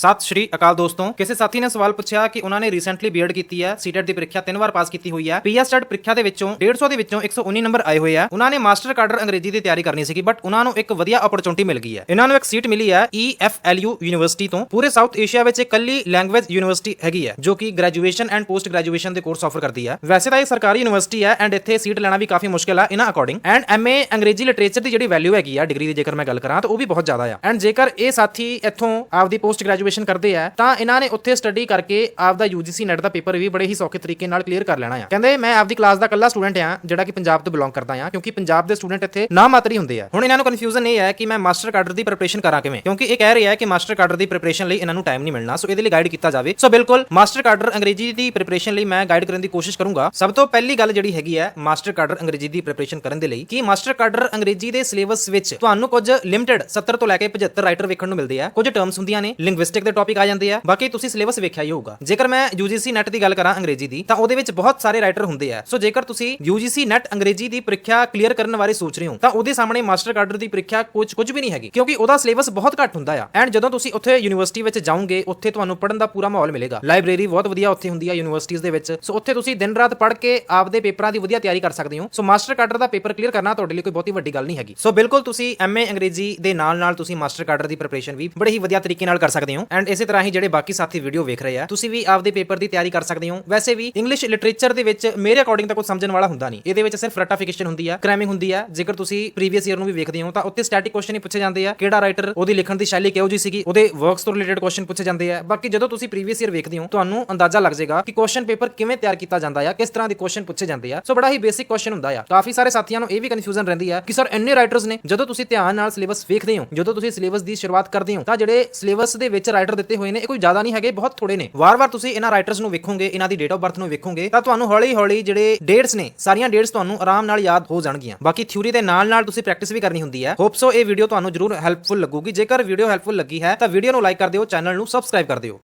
ਸਤਿ ਸ਼੍ਰੀ ਅਕਾਲ ਦੋਸਤੋ। ਕਿਸੇ ਸਾਥੀ ਨੇ ਸਵਾਲ ਪੁੱਛਿਆ ਕਿ ਉਹਨਾਂ ਨੇ ਰੀਸੈਂਟਲੀ ਬੀਐਡ ਕੀਤੀ ਹੈ ਸੀਟੈਟ ਦੀ ਪ੍ਰੀਖਿਆ ਤਿੰਨ ਵਾਰ ਪਾਸ ਕੀਤੀ ਹੋਈ ਹੈ। ਪੀਐਸਟੈਟ ਪ੍ਰੀਖਿਆ ਦੇ ਵਿੱਚੋਂ 150 ਦੇ ਵਿੱਚੋਂ 119 ਨੰਬਰ ਆਏ ਹੋਏ ਆ ਉਹਨਾਂ ਨੇ ਮਾਸਟਰ ਕਾਡਰ ਅੰਗਰੇਜ਼ੀ ਦੀ ਤਿਆਰੀ ਕਰਨੀ ਸੀਗੀ ਬਟ ਉਹਨਾਂ ਨੂੰ ਇੱਕ ਵਧੀਆ ਓਪਰਚੁਨਿਟੀ ਮਿਲ ਗਈ ਹੈ। ਇਹਨਾਂ ਨੂੰ ਇੱਕ ਸੀਟ ਮਿਲੀ ਹੈ E EFLU ਯੂਨੀਵਰਸਿਟੀ ਤੋਂ। ਪੂਰੇ ਸਾਊਥ ਏਸ਼ੀਆ ਵਿੱਚ ਇਕੱਲੀ ਲੈਂਗੁਏਜ ਯੂਨੀਵਰਸਿਟੀ ਹੈਗੀ ਹੈ, ਜੋ ਕਿ ਗ੍ਰੈਜੂਏਸ਼ਨ ਐਂਡ ਪੋਸਟ ਗ੍ਰੈਜੂਏਸ਼ਨ ਦੇ ਕੋਰਸ ਆਫਰ ਕਰਦੀ ਹੈ। ਵੈਸੇ ਤਾਂ ਇਹ ਸਰਕਾਰੀ ਯੂਨੀਵਰਸਿਟੀ ਹੈ ਐਂਡ ਇੱਥੇ ਸੀਟ ਲੈਣਾ ਵੀ ਕਾਫੀ ਮੁਸ਼ਕਿਲ ਆ ਇਹਨਾਂ ਅਕੋਰਡਿੰਗ ਐਂਡ ਐਮਏ ਅੰਗਰੇਜ਼ੀ ਲਿਟਰੇਚਰ ਦੀ ਜਿਹੜੀ ਵੈਲਿਊ ਹੈਗੀ ਆ ਡਿਗਰੀ ਦੀ ਜੇਕਰ ਮੈਂ ਗੱਲ ਕਰਾਂ ਤਾਂ ਉਹ ਵੀ ਬਹੁਤ ਜ਼ਿਆਦਾ ਆ। ਐਂਡ ਜੇਕਰ ਇਹ ਸਾਥੀ ਇੱਥੋਂ ਆਪਦੀ ਪੋਸਟ ਗ੍ਰੈਜੂਏਸ਼ਨ ਕਰਦੇ ਆ, ਤਾਂ ਇਹਨਾਂ ਨੇ ਉੱਥੇ ਸਟੱਡੀ ਕਰਕੇ ਆਪਦਾ UGC ਨੈਟ ਦਾ ਪੇਪਰ ਵੀ ਬੜੇ ਹੀ ਸੌਖੇ ਤਰੀਕੇ ਨਾਲ ਕਲੀਅਰ ਕਰ ਲੈਣਾ ਆ। ਕਹਿੰਦੇ ਮੈਂ ਆਪਦੀ ਕਲਾਸ ਦਾ ਇਕੱਲਾ ਸਟੂਡੈਂਟ ਆ, ਜਿਹੜਾ ਕਿ ਪੰਜਾਬ ਤੋਂ ਬਿਲੋਂਗ ਕਰਦਾ ਆ, ਕਿਉਂਕਿ ਪੰਜਾਬ ਦੇ ਸਟੂਡੈਂਟ ਇੱਥੇ ਨਾ ਮਾਤਰ ਹੁੰਦੇ ਆ। ਹੁਣ ਇਹਨਾਂ ਨੂੰ ਕਨਫਿਊਜ਼ਨ ਇਹ ਹੈ ਕਿ ਮੈਂ ਮਾਸਟਰ ਕਾਡਰ ਦੀ ਪ੍ਰੈਪਰੇਸ਼ਨ ਕਰਾਂ ਕਿਵੇਂ? ਕਿਉਂਕਿ ਇਹ ਕਹਿ ਰਿਹਾ ਹੈ ਕਿ ਮਾਸਟਰ ਕਾਡਰ ਦੀ ਪ੍ਰੈਪਰੇਸ਼ਨ ਲਈ ਇਹਨਾਂ ਨੂੰ ਟਾਈਮ ਨਹੀਂ ਮਿਲਣਾ ਸੋ ਇਹਦੇ ਲਈ ਗਾਈਡ ਕੀਤਾ ਜਾਵੇ। ਸੋ ਬਿਲਕੁਲ ਮਾਸਟਰ ਕਾਡਰ ਅੰਗਰੇਜ਼ੀ ਦੀ ਪ੍ਰੈਪਰੇਸ਼ਨ ਲਈ ਮੈਂ ਗਾਈਡ ਕਰਨ ਦੀ ਕੋਸ਼ਿਸ਼ ਕਰੂੰਗਾ। ਸਭ ਤੋਂ ਪਹਿਲੀ ਗੱਲ ਜਿਹੜੀ ਹੈਗੀ ਹੈ ਮਾਸਟਰ ਕਾਡਰ ਅੰਗਰੇਜ਼ੀ ਦੀ ਪ੍ਰੈਪਰੇਸ਼ਨ ਕਰਨ ਦੇ ਲਈ, ਕਿ ਮਾਸਟਰ ਕਾਡਰ ਅੰਗਰੇਜ਼ੀ ਦੇ ਸਿਲੇਬਸ ਵਿੱਚ ਤੁਹਾਨੂੰ ਕੁਝ ਲਿਮਟਿਡ 70 ਤੋਂ ਲੈ ਕੇ 75 ਰਾਈਟਰ ਵੇਖਣ ਨੂੰ ਮਿਲਦੇ ਆ। ਕੁਝ ਟਰਮਸ ਹੁੰਦੀਆਂ ਨੇ ਲਿੰਗੁਇਸਟਿਕ ਦੇ ਟੌਪਿਕ ਆ ਜਾਂਦੇ ਆ। ਬਾਕੀ ਤੁਸੀਂ ਸਿਲੇਬਸ ਵੇਖਿਆ ਹੀ ਹੋਊਗਾ। ਜੇਕਰ ਮੈਂ UGC ਨੈਟ ਦੀ ਗੱਲ ਕਰਾਂ ਅੰਗਰੇਜ਼ੀ ਦੀ, ਤਾਂ ਉਹਦੇ ਵਿੱਚ ਬਹੁਤ ਸਾਰੇ ਰਾਈਟਰ ਹੁੰਦੇ ਆ। ਸੋ ਜੇਕਰ ਤੁਸੀਂ UGC ਨੈਟ ਅੰਗਰੇਜ਼ੀ ਦੀ ਪ੍ਰੀਖਿਆ ਕਲੀਅਰ ਕਰਨ ਬਾਰੇ ਸੋਚ ਰਹੇ ਹੋ, ਤਾਂ ਉਹਦੇ ਸਾਹਮਣੇ ਮਾਸਟਰ ਕਾਡਰ ਦੀ ਪ੍ਰੀਖਿਆ ਕੁਝ ਕੁਝ ਵੀ ਨਹੀਂ ਹੈਗੀ। ਕਿਉਂਕਿ ਉਹਦਾ ਸਿਲੇਬਸ ਬਹੁਤ ਘੱਟ ਹੁੰਦਾ ਆ। ਐਂਡ ਜਦੋਂ ਤੁਸੀਂ ਉੱਥੇ ਯੂਨੀਵਰਸਿਟੀ ਵਿੱਚ ਜਾਓਗੇ, ਉੱਥੇ ਤੁਹਾਨੂੰ ਪੜਨ ਦਾ ਪੂਰਾ ਮਾਹੌਲ ਮਿਲੇਗਾ। ਲਾਇਬ੍ਰੇਰੀ ਬਹੁਤ ਵਧੀਆ ਉੱਥੇ ਹੁੰਦੀ ਆ ਯੂਨੀਵਰਸਿਟੀਜ਼ ਦੇ ਵਿੱਚ। ਸੋ ਉੱਥੇ ਤੁਸੀਂ ਦਿਨ ਰਾਤ ਪੜ੍ਹ ਕੇ ਆਪਦੇ ਪੇਪਰਾਂ ਦੀ ਵਧੀਆ ਤਿਆਰੀ ਕਰ ਸਕਦੇ ਹੋ। ਸੋ ਮਾਸਟਰ ਕਾਡਰ ਦਾ ਪੇਪਰ ਕਲੀਅਰ ਕਰਨਾ ਤੁਹਾਡੇ ਲਈ ਕੋਈ ਬਹੁਤੀ ਵੱਡੀ ਗੱਲ ਨਹੀਂ ਹੈਗੀ। ਸੋ ਬਿਲਕੁਲ ਤੁਸੀਂ ਐਮਏ ਅੰਗਰੇਜ਼ੀ ਦੇ ਨਾਲ ਨਾਲ ਤੁਸੀਂ ਮਾਸਟਰ ਕਾਡਰ ਦੀ ਪ੍ਰੈਪਰੇਸ਼ਨ ਵੀ ਬੜੇ ਹੀ ਵਧੀਆ ਤਰੀਕੇ ਨਾਲ ਕਰ ਸਕਦੇ ਹੋ। ਐਂਡ ਇਸੇ ਤਰ੍ਹਾਂ ਹੀ ਜਿਹੜੇ ਬਾਕੀ ਸਾਥੀ ਵੀਡੀਓ ਵੇਖ ਰਹੇ ਆ, ਤੁਸੀਂ ਵੀ ਆਪਦੇ ਪੇਪਰ ਦੀ ਤਿਆਰੀ ਕਰ ਸਕਦੇ ਹੋ। ਵੈਸੇ ਵੀ ਇੰਗਲਿਸ਼ ਲਿਟਰੇਚਰ ਦੇ ਵਿੱਚ ਮੇਰੇ ਅਕੋਰਡਿੰਗ ਤਾਂ ਕੁਝ ਸਮਝਣ ਵਾਲਾ ਹੁੰਦਾ ਨਹੀਂ। ਇਹਦੇ ਵਿੱਚ ਸਿਰਫ ਰਟਾਫਿਕੇਸ਼ਨ ਹੁੰਦੀ ਆ ਕ੍ਰੈਮਿੰਗ ਹੁੰਦੀ ਆ। ਜੇਕਰ ਤੁਸੀਂ ਪ੍ਰੀਵੀਅਸ ਈਅਰ ਨੂੰ ਵੀ ਵੇਖਦੇ ਹੋ, ਤਾਂ ਉੱਤੇ ਸਟੈਟਿਕ ਕੁਐਸਚਨ ਹੀ ਪੁੱਛੇ ਜਾਂਦੇ ਆ। ਕਿਹੜਾ ਰਾਈਟਰ ਉਹਦੀ ਲਿਖਣ ਦੀ ਸ਼ੈਲੀ ਕਿਹੋ ਜੀ ਸੀਗੀ, ਉਹਦੇ ਵਰਕਸ ਤੋਂ ਰਿਲੇਟਡ ਕੁਐਸਚਨ ਪੁੱਛੇ ਜਾਂਦੇ ਆ। ਬਾਕੀ ਜਦੋਂ ਤੁਸੀਂ ਪ੍ਰੀਵੀਅਸ ਈਅਰ ਵੇਖਦੇ ਹੋ, ਤੁਹਾਨੂੰ ਅੰਦਾਜ਼ਾ ਲੱਗ ਜਾਏਗਾ ਕਿ ਕੁਐਸਚਨ ਪੇਪਰ ਕਿਵੇਂ ਤਿਆਰ ਕੀਤਾ ਜਾਂਦਾ ਆ, ਕਿਸ ਤਰ੍ਹਾਂ ਦੇ ਕੁਐਸਚਨ ਪੁੱਛੇ ਜਾਂਦੇ ਆ। ਸੋ ਬੜਾ ਹੀ ਬੇਸਿਕ ਕੁਐਸਚਨ ਹੁੰਦਾ ਆ। ਕਾਫੀ ਸਾਰੇ ਸਾਥੀਆਂ ਨੂੰ ਇਹ ਵੀ ਕਨਫਿਊਜ਼ਨ ਰਹਿੰਦੀ ਆ ਕਿ ਸਰ ਇੰਨੇ ਰਾਈਟਰਸ ਨੇ? ਜਦੋਂ ਤੁਸੀਂ ਧਿਆਨ ਨਾਲ ਸਿਲੇਬਸ ਵੇਖਦੇ ਹੋ, ਜਦੋਂ ਤੁਸੀਂ ਸਿਲੇਬਸ ਦੀ ਸ਼ੁਰੂਆਤ ਕਰਦੇ ਹੋ, ਤਾਂ ਜਿਹੜੇ ਸਿਲੇਬਸ ਦੇ ਵਿੱਚ ਰਾਈਟਰ ਦਿੱਤੇ ਹੋਏ ਨੇ, ਇਹ ਕੋਈ ਜ਼ਿਆਦਾ ਨਹੀਂ ਹੈਗੇ, ਬਹੁਤ ਥੋੜੇ ਨੇ। ਵਾਰ-ਵਾਰ ਤੁਸੀਂ ਇਹਨਾਂ ਰਾਈਟਰਸ ਨੂੰ ਵੇਖੋਗੇ, ਇਹਨਾਂ ਦੀ ਡੇਟ ਆਫ ਬਰਥ ਨੂੰ ਵੇਖੋਗੇ, ਤਾਂ ਤੁਹਾਨੂੰ ਹੌਲੀ-ਹੌਲੀ ਜਿਹੜੇ ਡੇਟਸ ਨੇ, ਸਾਰੀਆਂ ਡੇਟਸ ਤੁਹਾਨੂੰ ਆਰਾਮ ਨਾਲ ਯਾਦ ਹੋ ਜਾਣਗੀਆਂ। ਬਾਕੀ ਥਿਊਰੀ ਦੇ ਨਾਲ-ਨਾਲ ਤੁਸੀਂ ਪ੍ਰੈਕਟਿਸ ਵੀ ਕਰਨੀ ਹੁੰਦੀ ਹੈ। ਹੋਪ ਸੋ ਇਹ ਵੀਡੀਓ ਤੁਹਾਨੂੰ ਜਰੂਰ ਹੈਲਪਫੁਲ ਲੱਗੂਗੀ। ਜੇਕਰ ਵੀਡੀਓ ਹੈਲਪਫੁਲ ਲੱਗੀ ਹੈ, ਤਾਂ ਵੀਡੀਓ ਨੂੰ ਲਾਈਕ ਕਰ ਦਿਓ ਚੈਨਲ ਨੂੰ ਸਬਸਕ੍ਰਾਈਬ ਕਰ ਦਿਓ।